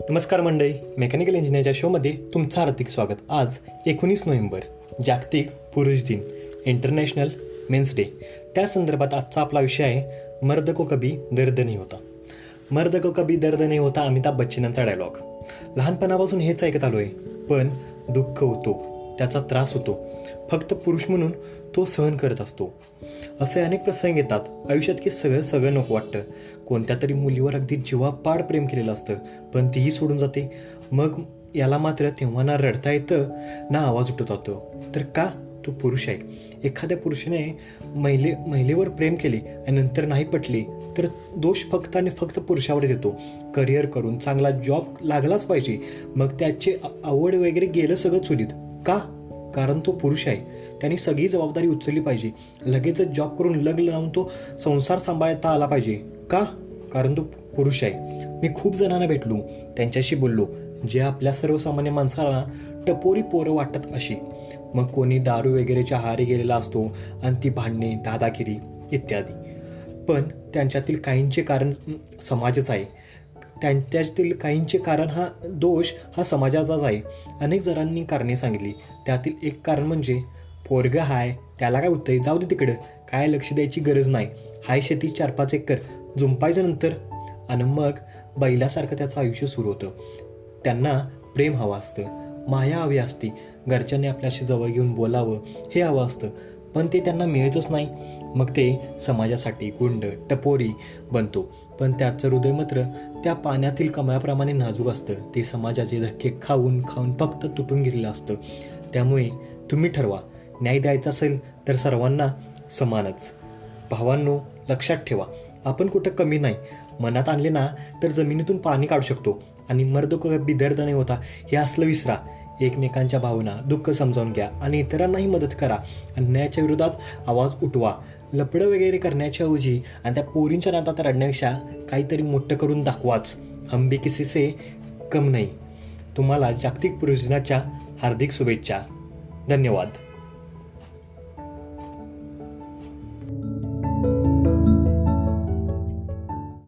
नमस्कार मंडळी मेकॅनिकल इंजिनिअरच्या शोमध्ये तुमचं हार्दिक स्वागत. आज एकोणीस नोव्हेंबर जागतिक पुरुष दिन इंटरनॅशनल मेन्स डे त्या संदर्भात आजचा आपला विषय आहे मर्द को कभी दर्द नाही होता. मर्द को कभी दर्द नाही होता अमिताभ बच्चनांचा डायलॉग लहानपणापासून हेच ऐकत आलो आहे पण दुःख होतो त्याचा त्रास होतो. फक्त पुरुष म्हणून तो सहन करत असतो. असे अनेक प्रसंग येतात. आयुष्यात की सगळं सगळं नको वाटतं. कोणत्या तरी मुलीवर अगदी जीवापाड प्रेम केलेलं असतं पण तीही सोडून जाते. मग याला मात्र तेव्हा ना रडता येतं ना आवाज उठत जातो तर का? तो पुरुष आहे. एखाद्या पुरुषाने महिले महिलेवर प्रेम केले आणि नंतर नाही पटले तर दोष फक्त आणि फक्त पुरुषावरच येतो. करिअर करून चांगला जॉब लागलाच पाहिजे. मग त्याचे आवड वगैरे गेलं सगळं चुलीत. का? कारण तो पुरुष आहे. त्यांनी सगळी जबाबदारी उचलली पाहिजे. लगेचच जॉब करून लग्न लावून तो संसार सांभाळता आला पाहिजे. का? कारण तो पुरुष आहे. मी खूप जणांना भेटलो. त्यांच्याशी बोललो. जे आपल्या सर्वसामान्य माणसाला टपोरी पोरं वाटत अशी मग कोणी दारू वगैरेच्या आहारी गेलेला असतो. आणि ती भांडणे दादागिरी इत्यादी. पण त्यांच्यातील काहींचे कारण समाजच आहे. त्यांच्यातील काहींचे कारण हा दोष हा समाजाचाच आहे. अनेक जणांनी कारणे सांगितली. त्यातील एक कारण म्हणजे पोरग हाय त्याला काय होतंय जाऊ दे तिकडं. काय लक्ष द्यायची गरज नाही. हाय शेती चार पाच एकर. झुंपायचं नंतर. आणि मग बैलासारखं त्याचं आयुष्य सुरू होतं. त्यांना प्रेम हवं असतं. माया हवी असते. घरच्यांनी आपल्याशी जवळ घेऊन बोलावं. हे हवं असतं. पण ते त्यांना मिळतच नाही. मग ते समाजासाठी गुंड टपोरी बनतो. पण त्याचं हृदय मात्र त्या पाण्यातील कमळाप्रमाणे नाजूक असतं. ते समाजाचे धक्के खाऊन खाऊन फक्त तुटून गेलेलं असतं. त्यामुळे तुम्ही ठरवा. न्याय द्यायचा असेल तर सर्वांना समानच. भावांनो लक्षात ठेवा. आपण कुठं कमी नाही. मनात आणले ना तर जमिनीतून पाणी काढू शकतो. आणि मर्द बिदर्द दर्द नाही होता. हे असलं विसरा. एकमेकांच्या भावना दुःख समजावून घ्या आणि इतरांनाही मदत करा. अन्यायाच्या विरोधात आवाज उठवा. लपडं वगैरे करण्याच्या ऐवजी आणि त्या पोरींच्या नातात रडण्यापेक्षा काहीतरी मोठं करून दाखवाच. हम किसीसे कम नाही. तुम्हाला जागतिक पुरुषदिनाच्या हार्दिक शुभेच्छा. धन्यवाद.